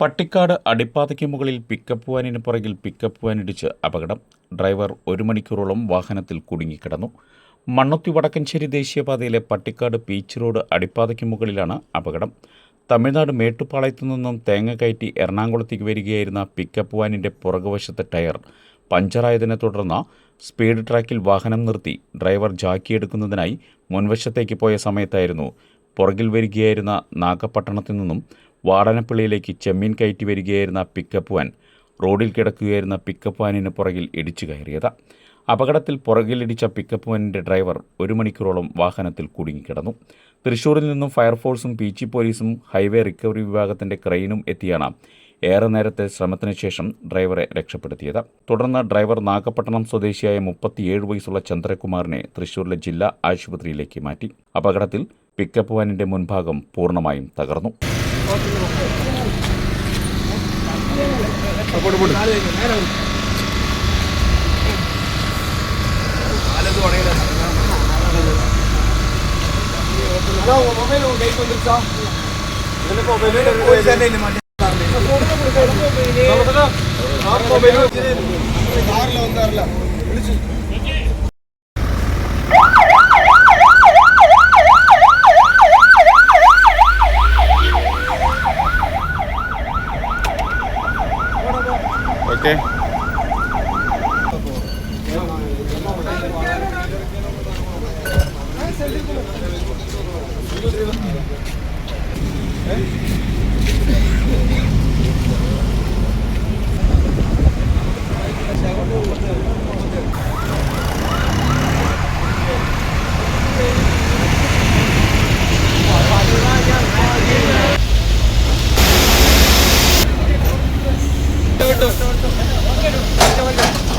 പട്ടിക്കാട് അടിപ്പാതയ്ക്ക് മുകളിൽ പിക്കപ്പ് വാനിന് പുറകിൽ പിക്കപ്പ് വാനിടിച്ച് അപകടം. ഡ്രൈവർ ഒരു മണിക്കൂറോളം വാഹനത്തിൽ കുടുങ്ങിക്കിടന്നു. മണ്ണുത്തി വടക്കഞ്ചേരി ദേശീയപാതയിലെ പട്ടിക്കാട് ബീച്ച് റോഡ് അടിപ്പാതയ്ക്ക് മുകളിലാണ് അപകടം. തമിഴ്നാട് മേട്ടുപ്പാളയത്തു നിന്നും തേങ്ങ കയറ്റി എറണാകുളത്തേക്ക് വരികയായിരുന്ന പിക്കപ്പ് വാനിന്റെ പുറകുവശത്തെ ടയർ പഞ്ചറായതിനെ തുടർന്ന് സ്പീഡ് ട്രാക്കിൽ വാഹനം നിർത്തി ഡ്രൈവർ ജാക്കിയെടുക്കുന്നതിനായി മുൻവശത്തേക്ക് പോയ സമയത്തായിരുന്നു പുറകിൽ വരികയായിരുന്ന നാഗപട്ടണത്തു നിന്നും വാടനപ്പള്ളിയിലേക്ക് ചെമ്മീൻ കയറ്റി വരികയായിരുന്ന പിക്കപ്പ് വാൻ റോഡിൽ കിടക്കുകയായിരുന്ന പിക്കപ്പ് വാനിന് പുറകിൽ ഇടിച്ചു കയറിയത്. അപകടത്തിൽ പുറകിലിടിച്ച പിക്കപ്പ് വാനിന്റെ ഡ്രൈവർ ഒരു മണിക്കൂറോളം വാഹനത്തിൽ കുടുങ്ങിക്കിടന്നു. തൃശൂരിൽ നിന്നും ഫയർഫോഴ്സും പി ജി പോലീസും ഹൈവേ റിക്കവറി വിഭാഗത്തിന്റെ ക്രെയിനും എത്തിയാണ് ഏറെ നേരത്തെ ശ്രമത്തിന് ശേഷം ഡ്രൈവറെ രക്ഷപ്പെടുത്തിയത്. തുടർന്ന് ഡ്രൈവർ നാഗപട്ടണം സ്വദേശിയായ മുപ്പത്തിയേഴ് വയസ്സുള്ള ചന്ദ്രകുമാറിനെ തൃശൂരിലെ ജില്ലാ ആശുപത്രിയിലേക്ക് മാറ്റി. അപകടത്തിൽ പിക്കപ്പ് വാനിന്റെ മുൻഭാഗം പൂർണമായും തകർന്നു. போட்டு போட்டு. நல்லது உடையில உங்கள் மொபைல் உங்கள் கைக்கு வந்துருச்சா எனக்கு மொபைல் மாட்டேன் மொபைல் Okay. Öyle.